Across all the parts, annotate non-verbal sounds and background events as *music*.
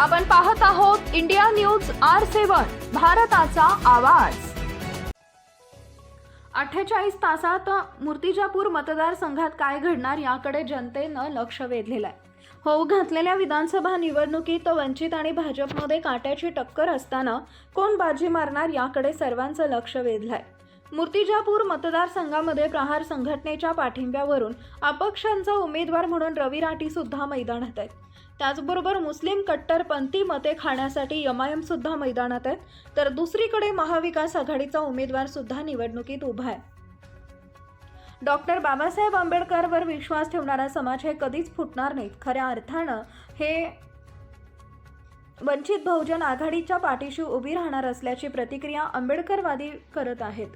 आपण पाहत आहोत इंडिया न्यूज आर सेवन भारताचा आवाज. अठ्ठेचाळीस तासात मूर्तिजापूर मतदारसंघात काय घडणार याकडे जनतेनं लक्ष वेधलेलं आहे होऊ घातलेल्या विधानसभा निवडणुकीत वंचित आणि भाजपमध्ये काट्याची टक्कर असताना कोण बाजी मारणार याकडे सर्वांचं लक्ष वेधलंय. मूर्तिजापूर मतदारसंघामध्ये प्रहार संघटनेच्या पाठिंब्यावरून अपक्षांचा उमेदवार म्हणून रवी राठी सुद्धा मैदानात आहेत. त्याचबरोबर मुस्लिम कट्टरपंथी मते खाण्यासाठी एम सुद्धा मैदानात आहेत. तर दुसरीकडे महाविकास आघाडीचा उमेदवार सुद्धा निवडणुकीत उभा आहे. डॉक्टर बाबासाहेब आंबेडकरवर विश्वास ठेवणारा समाज हे कधीच फुटणार नाहीत. खऱ्या अर्थानं हे वंचित बहुजन आघाडीच्या पाठीशी उभी राहणार असल्याची प्रतिक्रिया आंबेडकरवादी करत आहेत.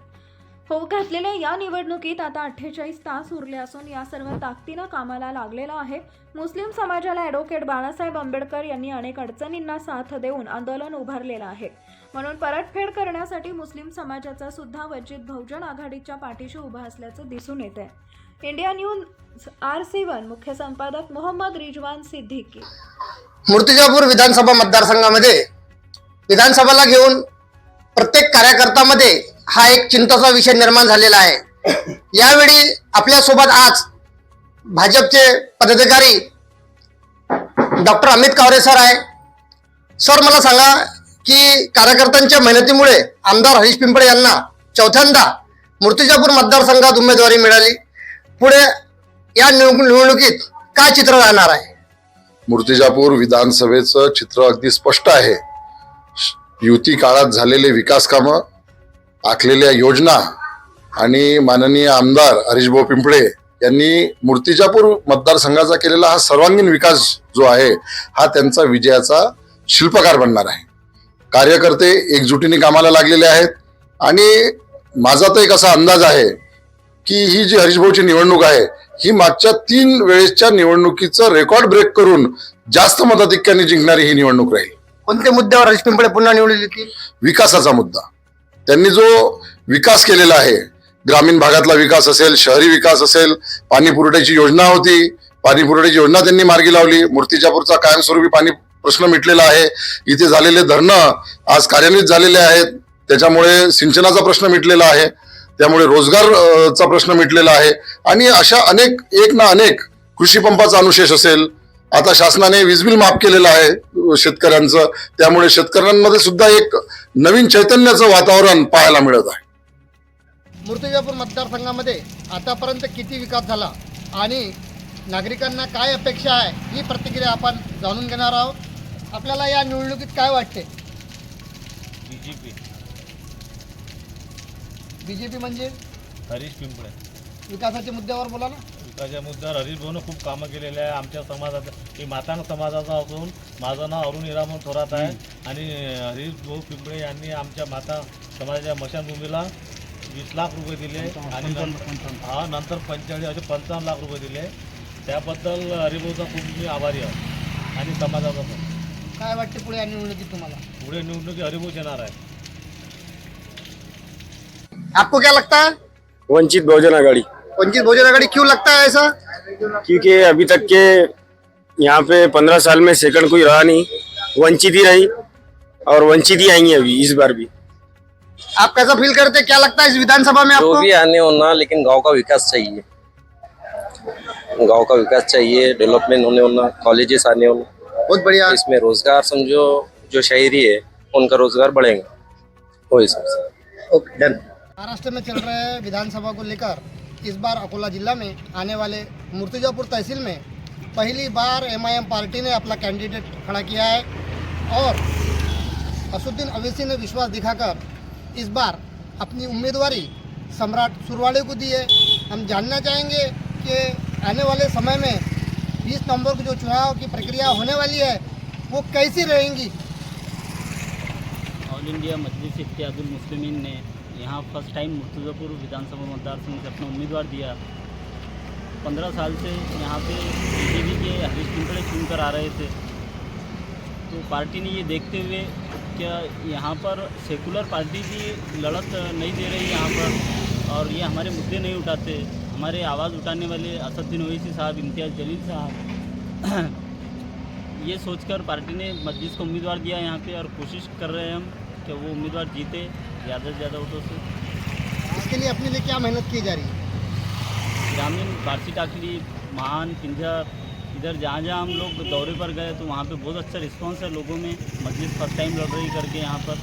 हो घातलेल्या या निवडणुकीत आता अठ्ठेचाळीस तास उरले असून या सर्व ताकदीनं कामाला लागलेला आहे. मुस्लिम समाजाला ॲडव्होकेट बाळासाहेब आंबेडकर यांनी अनेक अडचणींना साथ देऊन आंदोलन उभारलेलं आहे. म्हणून परतफेड करण्यासाठी मुस्लिम समाजाचा सुद्धा वंचित बहुजन आघाडीच्या पाठीशी उभा असल्याचं दिसून येत आहे India news R C one मुख्य संपादक मोहम्मद रिजवान सिद्दीकी. मूर्तिजापूर विधानसभा मतदारसंघामध्ये विधानसभाला घेऊन प्रत्येक कार्यकर्त्यामध्ये हा एक चिंताचा विषय निर्माण झालेला आहे. यावेळी आपल्यासोबत आज भाजपचे पदाधिकारी डॉक्टर अमित कावरे सर आहे. सर मला सांगा की कार्यकर्त्यांच्या मेहनतीमुळे आमदार हरीश पिंपळे यांना चौथ्यांदा मूर्तिजापूर मतदारसंघात उमेदवारी मिळाली. पुढे या निवडणुकीत काय चित्र राहणार आहे? मूर्तिजापूर विधानसभेचं चित्र अगदी स्पष्ट आहे. युती काळात झालेले विकास कामं आखलेल्या योजना आणि माननीय आमदार हरीशभाऊ पिंपळे यांनी मूर्तिजापूर मतदारसंघाचा केलेला हा सर्वांगीण विकास जो आहे हा त्यांचा विजयाचा शिल्पकार बनणार आहे. कार्यकर्ते एकजुटीने कामाला लागलेले आहेत आणि माझा तर एक असा अंदाज आहे की ही जी हरीशभाऊची निवडणूक आहे ही मागच्या तीन वेळेसच्या निवडणुकीचं रेकॉर्ड ब्रेक करून जास्त मताधिक्याने जिंकणारी ही निवडणूक राहील. कोणत्या मुद्द्यावर हरीश पिंपळे पुन्हा निवडून येतील? विकासाचा मुद्दा. त्यांनी जो विकास केलेला आहे ग्रामीण भागातला विकास असेल शहरी विकास असेल पाणी पुरवठ्याची योजना होती पाणी पुरवठ्याची योजना त्यांनी मार्गी लावली मूर्तिजापूरचा कायमस्वरूपी पाणी प्रश्न मिटलेला आहे इथे झालेले धरणं आज कार्यान्वित झालेले आहेत त्याच्यामुळे सिंचनाचा प्रश्न मिटलेला आहे त्यामुळे रोजगार चा प्रश्न मिटलेला आहे आणि अशा अनेक एक ना अनेक कृषी पंपाचा अनुशेष असेल आता शासनाने वीज बिल माफ केलेलं आहे शेतकऱ्यांचं. त्यामुळे शेतकऱ्यांमध्ये सुद्धा एक नवीन चैतन्याचं वातावरण पाहायला मिळत आहे. मूर्तिजापूर मतदारसंघामध्ये आतापर्यंत किती विकास झाला आणि नागरिकांना काय अपेक्षा आहे ही प्रतिक्रिया आपण जाणून घेणार आहोत. आपल्याला या निवडणुकीत काय वाटते? B J P. B J P म्हणजे? हरीश पिंपळे. विकासाच्या मुद्द्यावर बोला ना विकासाच्या मुद्द्यावर हरीश भाऊनं खूप कामं केलेले आहे. आमच्या समाजात मी मातांग समाजाचा असून माझं नाव अरुण हिरामन थोरात आहे. आणि हरीश भाऊ पिंपळे यांनी आमच्या माता समाजाच्या मशानभूमीला वीस लाख रुपये दिले आणि नंतर हा नंतर पंचेचाळीस असे पंचावन्न लाख रुपये दिले. त्याबद्दल हरिभाऊचा खूप मी आभारी आहे. आणि समाजाचा पण. काय वाटते पुढे या निवडणुकीत तुम्हाला? पुढे निवडणुकी हरिभाऊ येणार आहे. आपको क्या लगता है? वंचित बहुजन आघाड़ी। वंचित बहुजन आघाड़ी क्यों लगता है ऐसा? क्योंकि अभी तक के यहाँ पे पंद्रह साल में सेकंड कोई रहा नहीं। वंचित ही रही और वंचित ही आएँगे अभी इस बार भी। आप कैसा फील करते क्या लगता है इस विधानसभा में आपको? जो भी आने होना लेकिन गाँव का विकास चाहिए। गाँव का विकास चाहिए डेवलपमेंट होने होना कॉलेजेस आने होना। बहुत बढ़िया। इसमें रोज़गार समझो जो शहरी है उनका रोज़गार बढ़ेगा। वो हिसाब से। ओके डन महाराष्ट्र में चल रहे विधानसभा को लेकर, इस बार अकोला जिला में आने वाले मूर्तिजापुर तहसील में पहली बार एमआईएम पार्टी ने अपना कैंडिडेट खड़ा किया है। और असुद्दीन अवैसी ने विश्वास दिखाकर इस बार अपनी उम्मीदवारी सम्राट सुरवाड़े को दी है। हम जानना चाहेंगे कि आने वाले समय में 20 नवंबर को जो चुनाव की प्रक्रिया होने वाली है, वो कैसी रहेंगी? ऑल इंडिया मजलिस इत्यादुल मुस्लिमीन ने यहाँ फ़र्स्ट टाइम मुर्तज़ापुर विधानसभा मतदार से अपना उम्मीदवार दिया। पंद्रह साल से यहाँ पे बीजेपी के हरीश पिंपड़े चुन कर आ रहे थे। तो पार्टी ने ये देखते हुए क्या यहाँ पर सेकुलर पार्टी भी लड़त नहीं दे रही यहाँ पर? और ये हमारे मुद्दे नहीं उठाते। हमारे आवाज़ उठाने वाले असदुद्दीन ओवैसी साहब, इम्तियाज़ जलील साहब, *clears throat* ये सोचकर पार्टी ने मस्जिद को उम्मीदवार दिया यहाँ पे और कोशिश कर रहे हैं हम। कि वो उम्मीदवार जीते ज़्यादा से ज़्यादा वोटों से। इसके लिए अपने लिए क्या मेहनत की जा रही है? ग्रामीण पारसी टाकली महान पिंजर इधर जहाँ जहाँ हम लोग दौरे पर गए तो वहाँ पे बहुत अच्छा रिस्पांस है लोगों में। मस्जिद फ़र्स्ट टाइम लड़ रही करके यहाँ पर।